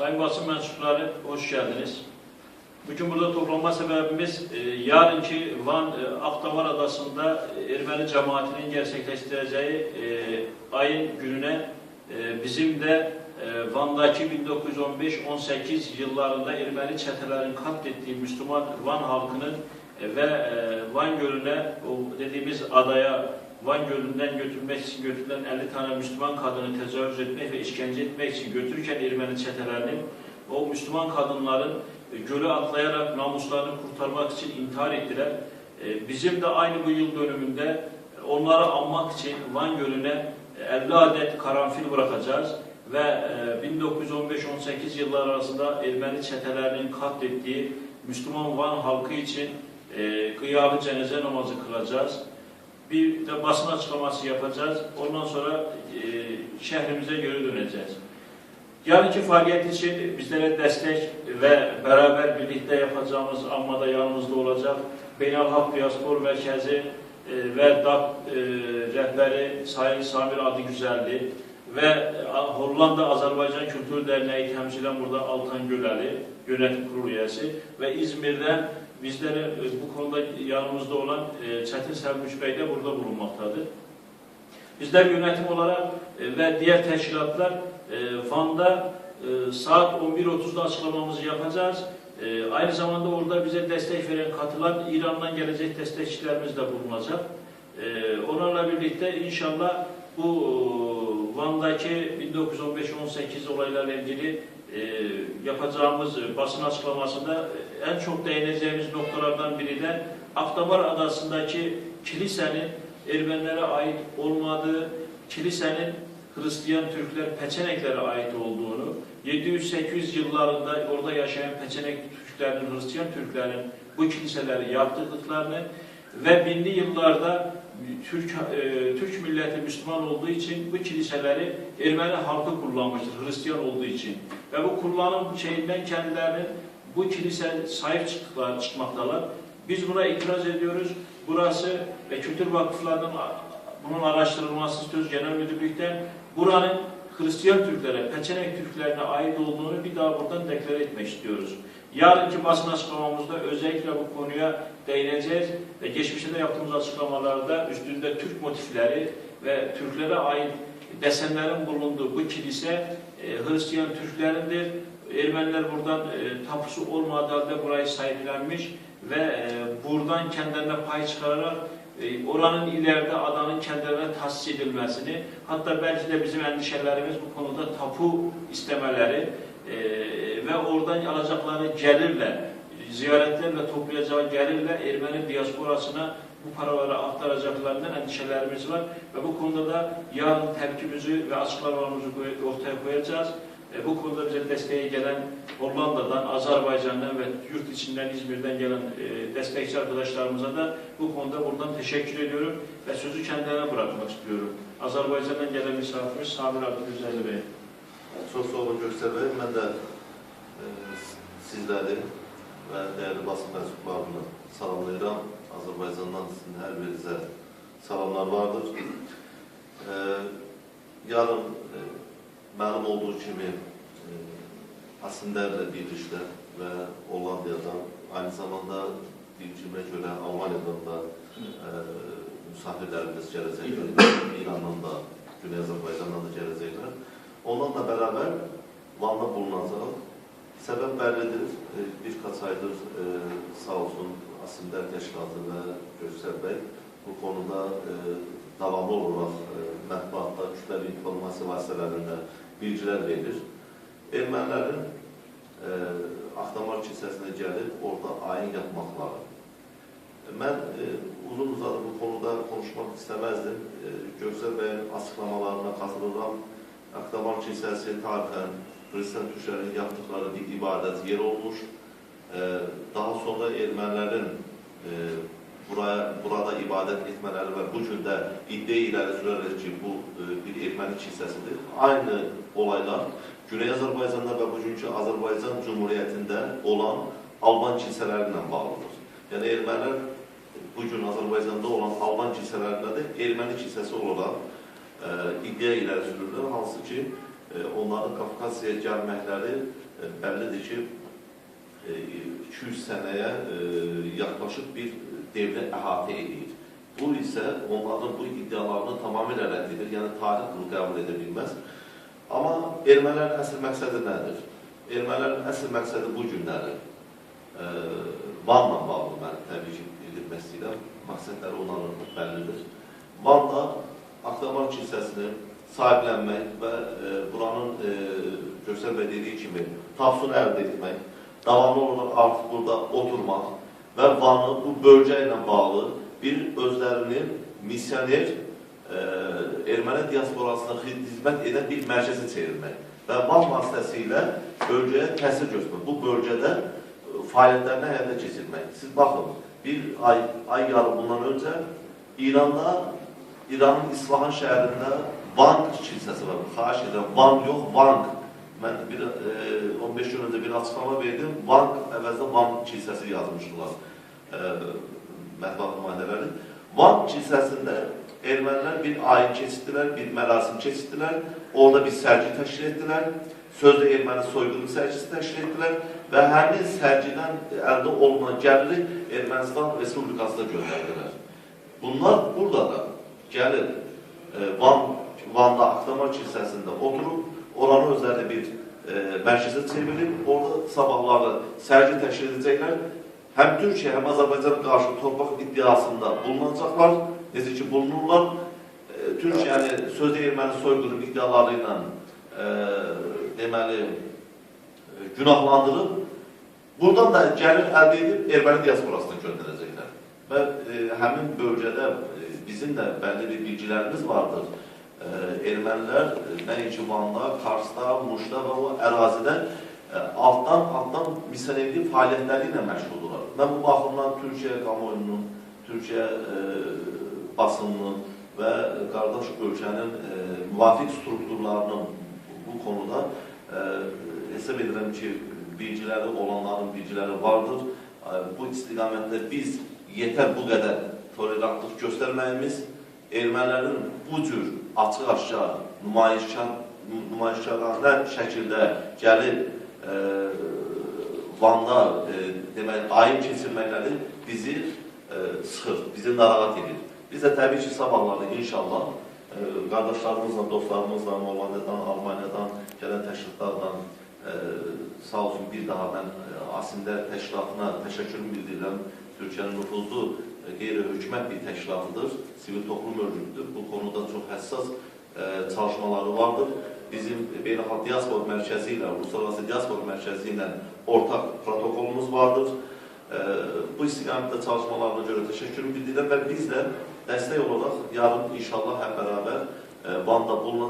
Sayın basın mensupları hoş geldiniz. Bugün burada toplanma sebebimiz e, yarınki Van e, Akdamar Adası'nda e, Ermeni cemaatinin gerçekleştireceği e, ayın gününe e, bizim de e, Van'daki 1915-18 yıllarında Ermeni çetelerin katlettiği Müslüman Van halkının e, ve e, Van Gölü'ne dediğimiz adaya Van Gölü'nden götürmek için götürülen 50 tane Müslüman kadını tecavüz etmek ve işkence etmek için götürürken Ermeni çetelerinin o Müslüman kadınların e, gölü atlayarak namuslarını kurtarmak için intihar ettiler. E, Bizim de aynı bu yıl dönümünde e, onları anmak için Van Gölü'ne e, 50 adet karanfil bırakacağız ve e, 1915-18 yıllar arasında Ermeni çetelerinin katlettiği Müslüman Van halkı için kıyalı cenaze namazı kılacağız. Bir de basın açıklaması yapacağız. Ondan sonra e, şehrimize geri döneceğiz. Yarınki faaliyet için bizlere destek ve beraber birlikte yapacağımız anmada yanımızda olacak Beynelhalk Diaspor Merkezi e, ve DAP e, rehberi Sayın Samir Adı Güzelli ve e, Hollanda Azerbaycan Kültür Derneği temsilen burada Altan Göleli yönetim kurulu üyesi ve İzmir'den bizlere e, bu konuda yanımızda olan e, Çetin Selmuş Bey de burada bulunmaktadır. Bizler yönetim olarak ve diğer teşkilatlar Van'da saat 11.30'da açıklamamızı yapacağız. Aynı zamanda orada bize destek veren, katılan İran'dan gelecek destekçilerimiz de bulunacak. Onlarla birlikte inşallah bu Van'daki 1915-18 olaylarla ilgili e, yapacağımız e, basın açıklamasında en çok değineceğimiz noktalardan biri de Akdamar Adası'ndaki kilisenin Ermenilere ait olmadığı, kilisenin Hristiyan Türkler, Peçeneklere ait olduğunu, 700-800 yıllarında orada yaşayan Peçenek Türklerinin, Hristiyan Türklerin bu kiliseleri yaptırdıklarını ve binli yıllarda Türk, e, Türk milleti Müslüman olduğu için bu kiliseleri Ermeni halkı kullanmıştır, Hristiyan olduğu için. Ve bu kullanım şeyinden kendilerinin bu kilise sahip çıktılar, çıkmaktalar. Biz buna itiraz ediyoruz. Burası ve kültür vakıflarının bunun araştırılması istiyoruz genel müdürlükten. Buranın Hristiyan Türklere, Peçenek Türklerine ait olduğunu bir daha buradan deklare etmek istiyoruz. Yarınki basın açıklamamızda özellikle bu konuya değineceğiz ve geçmişte yaptığımız açıklamalarda üstünde Türk motifleri ve Türklere ait desenlerin bulunduğu bu kilise e, Hristiyan Türklerindir. Ermeniler buradan e, tapusu olmadığı halde burayı sahiplenmiş ve e, buradan kendilerine pay çıkararak e, oranın ileride adanın kendilerine tahsis edilmesini hatta belki de bizim endişelerimiz bu konuda tapu istemeleri e, ve oradan alacakları gelirle ziyaretlerle toplayacağı gelirle Ermeni diasporasına bu paraları aktaracaklarından endişelerimiz var ve bu konuda da yarın tepkimizi ve açıklamamızı ortaya koyacağız. E, bu konuda bize desteği gelen Hollanda'dan, Azerbaycan'dan ve yurt içinden İzmir'den gelen e, destekçi arkadaşlarımıza da bu konuda buradan teşekkür ediyorum ve sözü kendilerine bırakmak istiyorum. Azerbaycan'dan gelen misafirimiz Sabir Abdülüzelli Bey. Olun Göksel Bey. Ben de e, sizleri ve değerli basın mensuplarını salamlayıram. Azerbaycan'dan sizin her birinize salamlar vardır. E, yarın e, benim olduğu gibi e, Asinder'le birlikte ve Hollanda'dan aynı zamanda bilgime göre Almanya'dan da e, misafirlerimiz gelecekler. İran'dan da, Güney Azerbaycan'dan da gelecekler. Onlarla beraber Van'da bulunacağım. Sebep bellidir. E, birkaç aydır e, sağ olsun Asimler Teşkilatı ve Göksel Bey bu konuda e, davamlı olarak e, mətbuatda, kütləvi informasiya vasitələrində bilgilər verir. Ermənilərin e, Axtamar kilsəsinə gəlib orada ayin yapmaqları. Mən e, uzun uzadı bu konuda konuşmaq istəməzdim. E, Göksel Bey'in açıklamalarına katılıram. Akdamar Kilisesi tarixən Hristiyan Türklərin yaptıkları bir ibadət yeri olmuş. Ee, Daha sonra ermənilərin e, buraya burada ibadət etmələri və bu gün də iddia iləri sürərək ki, bu e, bir erməni kilsəsidir. Aynı olaylar Güney Azərbaycanda və bugünkü Azərbaycan Cumhuriyyətində olan Alban kilsələri ilə bağlıdır. Yəni ermənilər bugün Azərbaycanda olan Alban kilsələrində də erməni kilsəsi olaraq e, iddia iləri sürürlər, hansı ki, e, onların Kafkasya'ya gəlməkləri e, bəllidir ki, e, 200 sənəyə e, yaxlaşıq bir devlə əhatə edir. Bu isə onların bu iddialarını tamamilə rədd edir, yəni tarix bunu qəbul edə bilməz. Amma ermənilərin əsl məqsədi nədir? Ermənilərin əsl məqsədi bu günləri Vanla bağlı mən təbii ki, bildirmək istəyirəm. Məqsədləri onların bəllidir. Vanla Akdamar kilsəsini sahiblənmək və e, buranın e, Göksel bəy dediyi kimi tapsını əldə etmək, davamlı olaraq artıq burada oturmaq və Vanı bu bölgə ilə bağlı bir özlərinin missioner e, erməni diasporasına xidmət edən bir mərkəzə çevirmək və Van vasitəsilə bölgəyə təsir göstərmək. Bu bölgədə e, fəaliyyətlərini həyata keçirmək. Siz baxın, bir ay, ay yarım bundan öncə İranda, İranın İsfahan şəhərində Vank kilsəsi var. Edirəm, Van yox, Vank. Mən bir, e, 15 gün öncə bir açıqlama verdim. Vank əvəzində Vank kilsəsi yazmışdılar e, mətbuat nümayəndələri. Vank kilsəsində ermənilər bir ayin keçirdilər, bir mərasim keçirdilər. Orada bir sərgi təşkil etdilər. Sözdə erməni soyqırım sərgisi təşkil etdilər və həmin sərgidən əldə olunan gəliri Ermənistan Respublikasına göndərdilər. Bunlar burada da gəlir e, Van, Van'da Akdamar kilsəsində oturub, oranı özləri bir e, mərkəzə çevirib, orada sabahları sərgi təşkil edəcəklər. Həm Türkiyə, həm Azərbaycana qarşı torpaq iddiasında bulunacaqlar, necə ki bulunurlar. E, Türkiyəni sözdə erməni soyqırım iddiaları ilə e, deməli e, günahlandırıb, buradan da gəlir əldə edib erməni diasporasına göndərəcəklər. Və e, həmin bölgədə bizim də bəlli bir bilgilərimiz vardır. E, ermənilər e, nəinki Van'da, Karsda, Muşda və o ərazidə e, altdan altdan misionerlik fəaliyyətləri ilə məşğuldurlar. Mən bu baxımdan Türkiyə kamuoyunun, Türkiyə e, basınının və qardaş ölkənin e, müvafiq strukturlarının bu konuda e, hesab edirəm ki, bilgiləri olanların bilgiləri vardır. E, bu istiqamətdə biz yetər bu qədər tolerantlıq göstərməyimiz, ermənilərin bu cür açıq-aşkar, nümayişkar, nümayişkarlarına şəkildə gəlib e, Van'da e, ayin keçirməkləri bizi e, sıxır, bizi narahat edir. Biz də təbii ki, sabahları inşallah e, qardaşlarımızla, dostlarımızla, Hollandiyadan, Almaniyadan gələn təşkilatlarla e, sağ olsun bir daha mən e, Asimlər təşkilatına təşəkkürümü bildirirəm. Türkiyənin nüfuzlu qeyri-hökumət bir təşkilatıdır, sivil toplum örgütüdür. Bu konuda çox həssas e, çalışmaları vardır. Bizim Beynəlxalq Diaspor Mərkəzi ilə, Uluslararası Diaspor Mərkəzi ilə ortaq protokolumuz vardır. E, bu istiqamətdə çalışmalarına görə təşəkkürümü bildirirəm və biz də dəstək olaraq yarın inşallah hep beraber e, Van'da bulunan